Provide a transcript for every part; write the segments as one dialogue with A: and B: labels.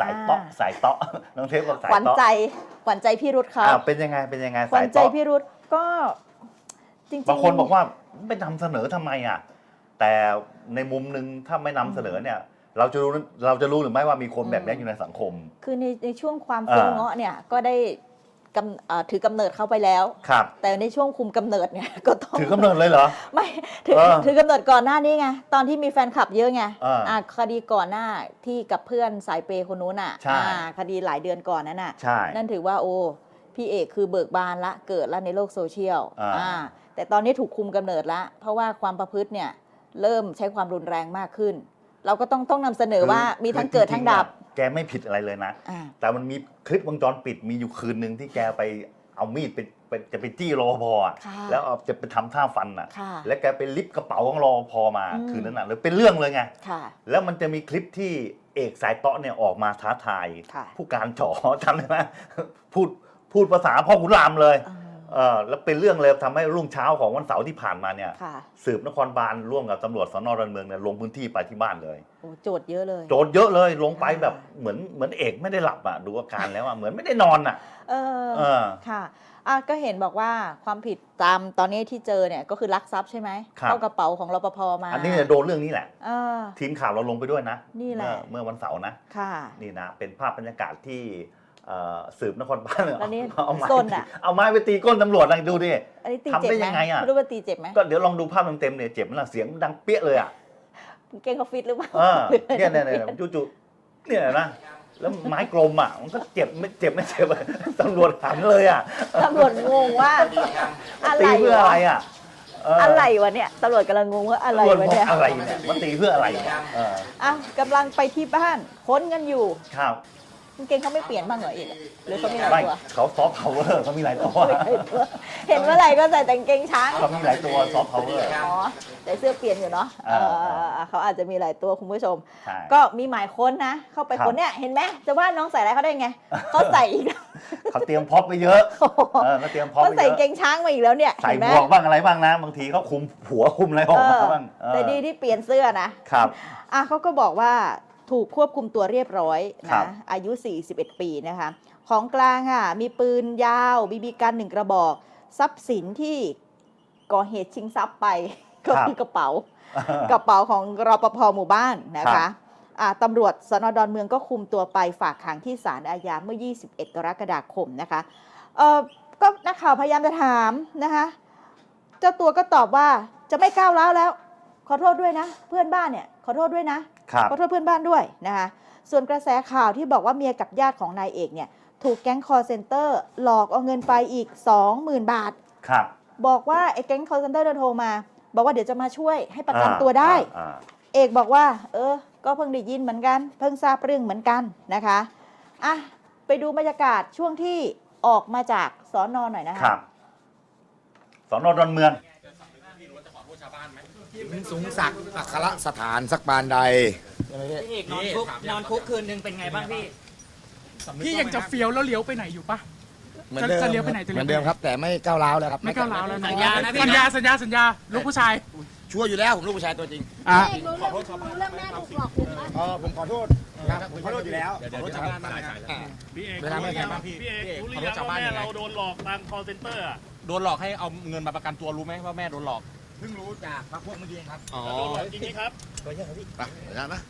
A: สายเตาะ
B: อ่า
A: สายเตาะน้องเทปบอกสาย
B: ขวัญ
A: เตาะ
B: ใจขวัญใจพี่รุธเขา
A: อ่าเป็นยังไงเป็นยังไง
B: ขวั
A: สา
B: ญ
A: ย
B: ใจ
A: เตาะ
B: พี่รุธก็จริงๆ
A: บางคนบอกว่าไปนำเสนอทำไมอะแต่ในมุมหนึ่งถ้าไม่นำเสนอเนี่ย เราจะรู้เราจะรู้หรือไม่ว่ามีคนแบบนี้อยู่ในสังคม
B: คือในในช่วงความ
A: อ่า
B: ฟุ้งเงาะเนี่ยก็ได้ กำเอ่อถือกำเนิดเข้าไปแล้ว
A: ครับ
B: แต่ในช่วงคุมกำเนิดเนี่ย ก็ต้อง
A: ถือกำเนิดเลยเหรอ
B: ไม่ถือ
A: เออ
B: ถือกำเนิดก่อนหน้านี้ไงตอนที่มีแฟนคลับเยอะไง
A: อ่า
B: อ่าคดีก่อนหน้าที่กับเพื่อนสายเปย์คนนู้นอะ
A: ใช่
B: อ่าคดีหลายเดือนก่อนนั่นน่ะ
A: ใช่
B: นั่นถือว่าโอ้พี่เอกคือเบิกบานละเกิดละในโลกโซเชียล
A: อ่า
B: อ่าแต่ตอนนี้ถูกคุมกำเนิดละเพราะว่าความประพฤติเนี่ยเริ่มใช้ความรุนแรงมากขึ้น เราก็ต้องต้องนำเสนอว่ามีทั้งเกิดทั้งดับ
A: คือจริๆเนี่ย แกไม่ผิดอะไรเลยนะ
B: อ่า
A: แต่มันมีคลิปวงจรปิดมีอยู่คืนหนึ่งที่แกไปเอามีดไปไปจะไปจี้รอพอะ
B: ค่ะ
A: แล้วเอาจะไปทำท่าฟันอะ
B: ค่ะ
A: แล้วแกไปลิฟต์กระเป๋าของรอพอมา
B: อืม
A: คืนนั้นอะเลยเป็นเรื่องเลยไง
B: ค่ะ
A: แล้วมันจะมีคลิปที่เอกสายเตาะเนี่ยออกมาท้าทาย
B: ค่ะ
A: ผู้การจ๋อจำได้ไหมพูดพูดภาษาพ่อขุนรามเลย
B: อ่า
A: เออแล้วเป็นเรื่องเลยทำให้รุ่งเช้าของวันเสาร์ที่ผ่านมาเนี่ย
B: ค่ะ
A: สืบนครบาลร่วมกับตำรวจสนดอนเมืองเนี่ยลงพื้นที่ไปที่บ้านเลย
B: โอ้โจทย์เยอะเลย
A: โจทย์เยอะเลยลงไป
B: อ่า
A: แบบเหมือนเหมือนเอกไม่ได้หลับอะดูอาการแล้วอะเหมือนไม่ได้นอนอะ
B: เออ
A: เออ
B: ค่ะอะ ก็เห็นบอกว่าความผิดตามตอนนี้ที่เจอเนี่ยก็คือลักทรัพย์ใช่ไหม
A: ครับ
B: เข้ากระเป๋าของรปภมา
A: อันนี้เนี่ยโดนเรื่องนี้แหละ
B: เออ
A: ทีมข่าวเราลงไปด้วยนะ
B: นี่แหละ
A: เมื่อเมื่อวันเสาร์นะ
B: ค่ะ
A: นี่นะเป็นภาพบรรยากาศที่เอ่อ สืบนครบาล
B: แล้วนี่
A: เอาไม้
B: ส้นอะ
A: เอาไม้ไปตีก้นตำรวจนะดูดิ
B: อันนี้ตี
A: ทำ
B: เจ็บ
A: ได้
B: ไหม
A: ยังไงอะ
B: ไม่รู้ว่าตีเจ็บไหม
A: ก็เดี๋ยวลองดูภาพเต็มๆเนี่ยเจ็บมันละเสียงดังเปี้ยเลยอะ
B: เก่งเขาฟิตหรือเปล่า
A: เออเนี่ยเนี่ยเนี่ยจู่ๆเนี่ยนะแล้วไม้กลมอะมันก็เจ็บไม่เจ็บไม่เจ็บอะตำรวจหันเลยอะ
B: ตำรวจงงว่าอะไร
A: ตีเพื่ออะไร
B: วะ
A: อะเอะ
B: ไรวะเนี่ยตำรวจกำลังงงว่าอะไร
A: ตำรวจ
B: วะ
A: บอก
B: เนี่ย
A: อะไรเนี่ยมันตีเพื่ออะไรเนี่ยเออ
B: อะกำลังไปที่บ้านค้นกันอยู่
A: ครับ
B: กางเกงเขาไม่เปลี่ยนบ้างเหรออีกหรือเขามีหลาย
A: ไม่
B: ตัว
A: เขาซอฟต์พาวเวอร์เขามีหลายตัว
B: มีหลายตัวเห็นเมื่อไหร่ก็ใส่แต่กางเกงช้าง
A: เขามีหลายตัวซอฟต์พาวเวอร์
B: อ๋อแต่เสื้อเปลี่ยนอยู่เนาะ
A: เอ
B: เอ
A: อ
B: อเออเขาอาจจะมีหลายตัวคุณผู้ชม
A: ใช่
B: ก็มีหมายค้นนะ เข้าไป
A: ครับ
B: ค้นเนี่ยเห็นไหมจะว่าน้องใส่อะไรเขาได้ไงเขาใส่อีกแล้ว
A: เขาเตรียมพร็อพไปเยอะเออเขาเตรียมพร็อพ
B: เขา
A: ไป
B: ใส่
A: เยอะ
B: เกงช้างมาอีกแล้วเนี่ย
A: ใส่
B: เห็นไห
A: ห
B: ม
A: มวกบ้างอะไรบ้างนะบางทีเขาคุมหัวคุมอะไรออกมาบ้างเออ
B: แต่ดีที่เปลี่ยนเสื้อนะ ครับ อะเขาก็บอกว่า ถูกควบคุมตัวเรียบร้อย
A: ครั
B: นะ
A: บ
B: อายุ 41 ปีนะคะ ของกลางค่ะมีปืนยาวบีบีกันหนึ่งกระบอก ทรัพย์สินที่ก่อเหตุชิงทรัพย์ไป ก็คือกระเป๋า กระเป๋าของรปภหมู่บ้านนะ
A: ครั
B: คะ
A: บ
B: อ่าตำรวจสนดอนเมืองก็คุมตัวไปฝากขังที่ศาลอาญาเมื่อ 21 กรกฎาคมนะคะเออก็นักข่าวพยายามจะถามนะคะเจ้าตัวก็ตอบว่าจะไม่ก้าวร้าวแล้ว ขอโทษด้วยนะ เพื่อนบ้านเนี่ยขอโทษด้วยนะ
A: ครับ
B: ขอโทษเพื่อนบ้านด้วยนะคะส่วนกระแสข่าวที่บอกว่าเมียกับญาติของนายเอกเนี่ยถูกแก๊งคอร์เซนเตอร์หลอกเอาเงินไปอีก 20,000 บาท
A: ครับ
B: บอกว่าไอ้แก๊งคอร์เซนเตอร์โทรมา บอกว่าเดี๋ยวจะมาช่วยให้ประกันตัวได้
A: อ่า
B: เอกบอกว่า เออ ก็เพิ่งได้ยินเหมือนกัน เพิ่งทราบเรื่องเหมือนกันนะคะอะไปดูบรรยากาศช่วงที่ออกมาจากสอนอนหน่อยนะ
A: ค
B: คะ
A: รับสอนอดอนเมือง
C: สูงศักดิ์อัครสถานสักบานใดใช่ไหมพี่
D: พี่เอกนอนคุกนอนคุกคืนนึงเป็นไงบ้างพี่
E: พี่ยังจะเฟี้ยวแล้วเลี้ยวไปไหนอยู่ปะ
C: เหมือนเดิม
E: จะเลี้ยวไปไหนจะ
C: เห
E: เลี้
C: มื
E: ยว
C: อน
E: ไปไหน
C: เดิมครับ แต่ไม่ก้าวร้าวแล้วครับ
E: ไม่ก้าวร้าวแล้ว
D: สั
E: เนาะ
D: ญญานะพี่
E: สัญญาสัญญาสัญญาลูกผู้ชาย
C: ชัวร์อยู่แล้วผมลูกผู้ชายตัวจริง
E: อะ
F: เอกรู้เรื่องรู้เรื่องแม่ถูกหลอกถูกปะ
C: เออผมขอโทษครับผมขอโทษอยู่แล้วขอโทษชาวบ้านอ่า
G: พี่เอก
C: เวลาไม่
G: รู้หรือยัง
C: ไงบ้าง
G: พี่เอกรู้หรือยังว่าแม่เราโดนหลอกทาง call center อะ
H: โดนหลอกให้เอาเงินมาประกันตัวรู้ไหมว่าแม่โดนหลอก
C: เพิ่งรู้จากพรรคพวกเมื่อกี้เองครับ
H: อ๋อ
G: โดนหลอกจริงไหมครับ
C: ไปเยอะครับพี่ไปเดี๋ยวนะ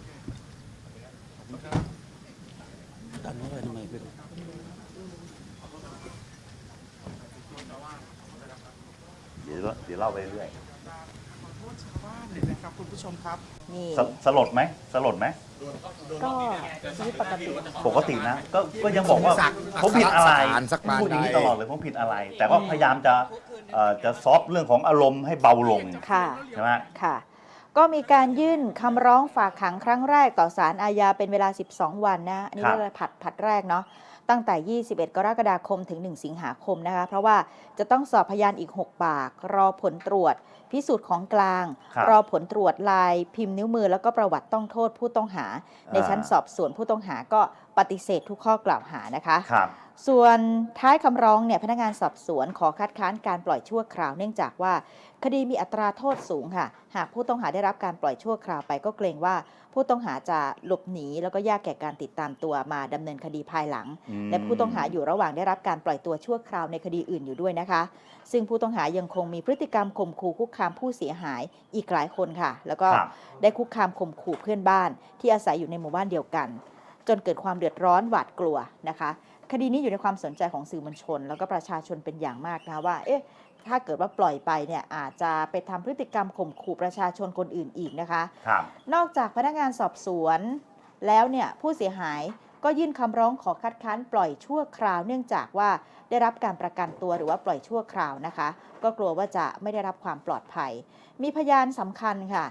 A: เดี๋ยวเดี๋ยวเล่าไปเรื่อย
E: นะครับคุณผู้ชมครับ
B: นี่
A: สสลดไหมสลดไหม
B: ก็ชีวิตปกติ
A: ปกตินะ ก็ก็ยังบอกว่าผมผิดอะไร
C: สถานสักบาน
A: พูดอย่างนี้
C: ใด
A: ตลอดเลยผมผิดอะไร แต่ก็พยายามจะ เอ่อจะซอฟต์เรื่องของอารมณ์ให้เบาลง
B: ค่ะ
A: ใช่ไหม
B: ค่ะ ก็มีการยื่นคำร้องฝากขังครั้งแรกต่อศาลอาญาเป็นเวลา 12 วันนะ อันนี้
A: ครับ
B: เรียกว่าผัดผัดแรกเนาะ ตั้งแต่ 21 กรกฎาคมถึง 1 สิงหาคมนะคะ เพราะว่าจะต้องสอบพยานอีก 6 ปาก รอผลตรวจ พิสูจน์ของกลาง
A: ครับ
B: รอผลตรวจลายพิมพ์นิ้วมือ แล้วก็ประวัติต้องโทษผู้ต้องหา ในชั้น
A: อ่า
B: สอบสวนผู้ต้องหาก็ ปฏิเสธทุกข้อกล่าวหานะคะ
A: ครับ
B: ส่วนท้ายคำร้องเนี่ยพนักงานสอบสวนขอคัดค้านการปล่อยชั่วคราวเนื่องจากว่า คดีมีอัตราโทษสูงค่ะ หากผู้ต้องหาได้รับการปล่อยชั่วคราวไปก็เกรงว่า ผู้ต้องหาจะหลบหนีแล้วก็ยากแก่การติดตามตัวมาดำเนินคดีภายหลัง
A: อืม
B: และผู้ต้องหาอยู่ระหว่างได้รับการปล่อยตัวชั่วคราวในคดีอื่นอยู่ด้วยนะคะ ซึ่งผู้ต้องหายังคงมีพฤติกรรมข่มขู่คุกคามผู้เสียหายอีกหลายคนค่ะ แล้วก็
A: ครับ
B: ได้คุกคามข่มขู่เพื่อนบ้านที่อาศัยอยู่ในหมู่บ้านเดียวกัน จนเกิดความเดือดร้อนหวาดกลัวนะคะ คดีนี้อยู่ในความสนใจของสื่อมวลชน แล้วก็ประชาชนเป็นอย่างมากนะคะว่าเอ๊ะถ้าเกิดว่าปล่อยไปเนี่ยอาจจะไปทำพฤติกรรมข่มขู่ประชาชนคนอื่นอีกนะคะ
A: ครับ
B: นอกจากพนักงานสอบสวน แล้วเนี่ยผู้เสียหายก็ยื่นคำร้องขอคัดค้านปล่อยชั่วคราว เนื่องจากว่าได้รับการประกันตัวหรือว่าปล่อยชั่วคราวนะคะ ก็กลัวว่าจะไม่ได้รับความปลอดภัย มีพยานสำคัญค่ะ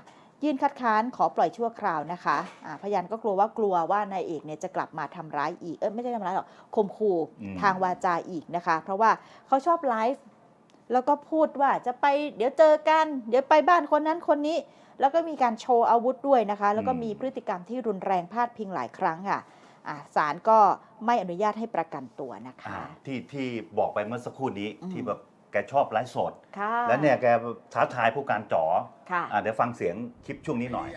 B: ยื่นคัดค้านขอปล่อยชั่วคราวนะคะอ่าพยานก็กลัวว่ากลัวว่านายเอกเนี่ยจะกลับมาทำร้ายอีก เออไม่ใช่ทำร้ายหรอกข่มขู่
A: อืม
B: ทางวาจาอีกนะคะ เพราะว่าเขาชอบไลฟ์แล้วก็พูดว่าจะไปเดี๋ยวเจอกัน เดี๋ยวไปบ้านคนนั้นคนนี้ แล้วก็มีการโชว์อาวุธด้วยนะคะ แล้วก็
A: อืม
B: มีพฤติกรรมที่รุนแรงพาดพิงหลายครั้งค่ะอ่าศาลก็ไม่อนุญาตให้ประกันตัวนะคะ
A: อ่าที่ที่บอกไปเมื่อสักครู่นี้
B: อืม
A: ที่แบบ แกชอบไลฟ์สด
B: ค่ะ
A: แล้วเนี่ยแกท้าทายผู้การจ๋อ
B: ค่ะ
A: อ่าเดี๋ยวฟังเสียงคลิปช่วงนี้หน่อย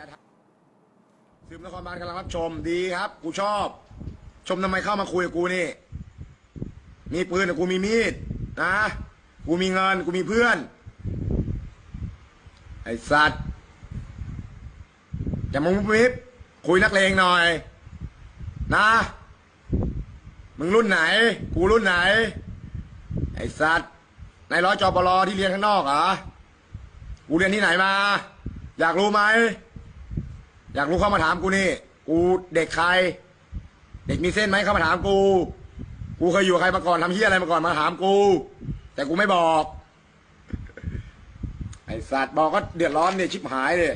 C: สืบนครบาลกำลังรับชมดีครับ กูชอบ ชมทำไมเข้ามาคุยกับกูนี่ มีปืนแต่กูมีมีดนะกูมีเงินกูมีเพื่อน ไอ้สัตว์อย่ามามุบมิบคุยนักเลงหน่อย นะ มึงรุ่นไหน กูรุ่นไหน ไอ้สัตว์ นายร้อยจอปลอที่เรียนข้างนอกเหรอกูเรียนที่ไหนมา อยากรู้ไหม อยากรู้เข้ามาถามกูนี่ กูเด็กใคร เด็กมีเส้นไหมเข้ามาถามกู กูเคยอยู่กับใครมาก่อนทำเฮียอะไรมาก่อนมาถามกู แต่กูไม่บอก ไอสัตว์บอกก็เดือดร้อนเนี่ยชิบหายเลย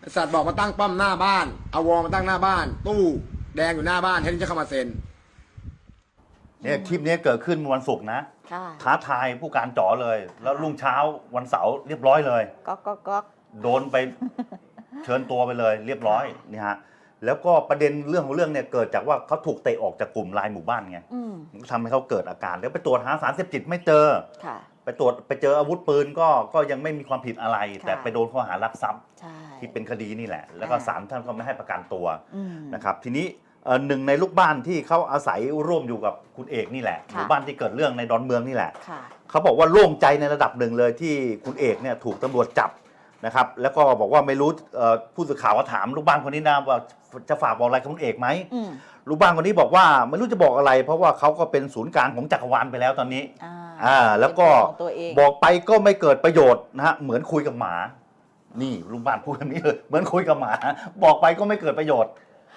C: ไอสัตว์บอกมาตั้งป้อมหน้าบ้าน เอาวอมาตั้งหน้าบ้าน ตู้แดงอยู่หน้าบ้านแทนที่จะเข้ามาเซ็น
A: เนี่ยคลิปนี้เกิดขึ้นวันศุกร์นะ
B: ค่ะ
A: ท้าทายผู้การจ๋อเลย แล้วรุ่งเช้าวันเสาร์เรียบร้อยเลย
B: ก็ก็ก็
A: โดนไปเชิญตัวไปเลยเรียบร้อยนี่ฮะแล้วก็ประเด็นเรื่องของเรื่องเนี่ยเกิดจากว่าเขาถูกเตะออกจากกลุ่มไลน์หมู่บ้านไง
B: อืม
A: ทำให้เขาเกิดอาการ แล้วไปตรวจหาสารเสพติดไม่เจอ
B: ค่ะ
A: ไปตรวจไปเจออาวุธปืนก็ก็ยังไม่มีความผิดอะไร
B: ค่ะ
A: แต่ไปโดนข้อหารักทรัพย์
B: ใช่
A: ที่เป็นคดีนี่แหละ แล้วก็
B: อ่า
A: ศาลท่านก็ไม่ให้ประกันตัว
B: อืม
A: นะครับ ทีนี้ เอ่อหนึ่งในลูกบ้านที่เขาอาศัยร่วมอยู่กับคุณเอกนี่แหละ
B: ค่ะ
A: หมู่บ้านที่เกิดเรื่องในดอนเมืองนี่แหละ
B: ค่ะ
A: เขาบอกว่าโล่งใจในระดับหนึ่งเลยที่คุณเอกเนี่ยถูกตำรวจจับนะครับ แล้วก็บอกว่าไม่รู้เอ่อผู้สื่อข่าวก็ถามลูกบ้านคนนี้นะว่าจะฝากบอกอะไรกับคุณเอกไหม
B: อืม
A: ลูกบ้านคนนี้บอกว่าไม่รู้จะบอกอะไร เพราะว่าเขาก็เป็นศูนย์กลางของจักรวาลไปแล้วตอนนี้
B: อ่า
A: อ่าแล้วก็
B: เป็นของตัวเอง
A: บอกไปก็ไม่เกิดประโยชน์นะฮะเหมือนคุยกับหมา นี่ลุงบ้านพูดแบบนี้เลยเหมือนคุยกับหมา บอกไปก็ไม่เกิดประโยชน์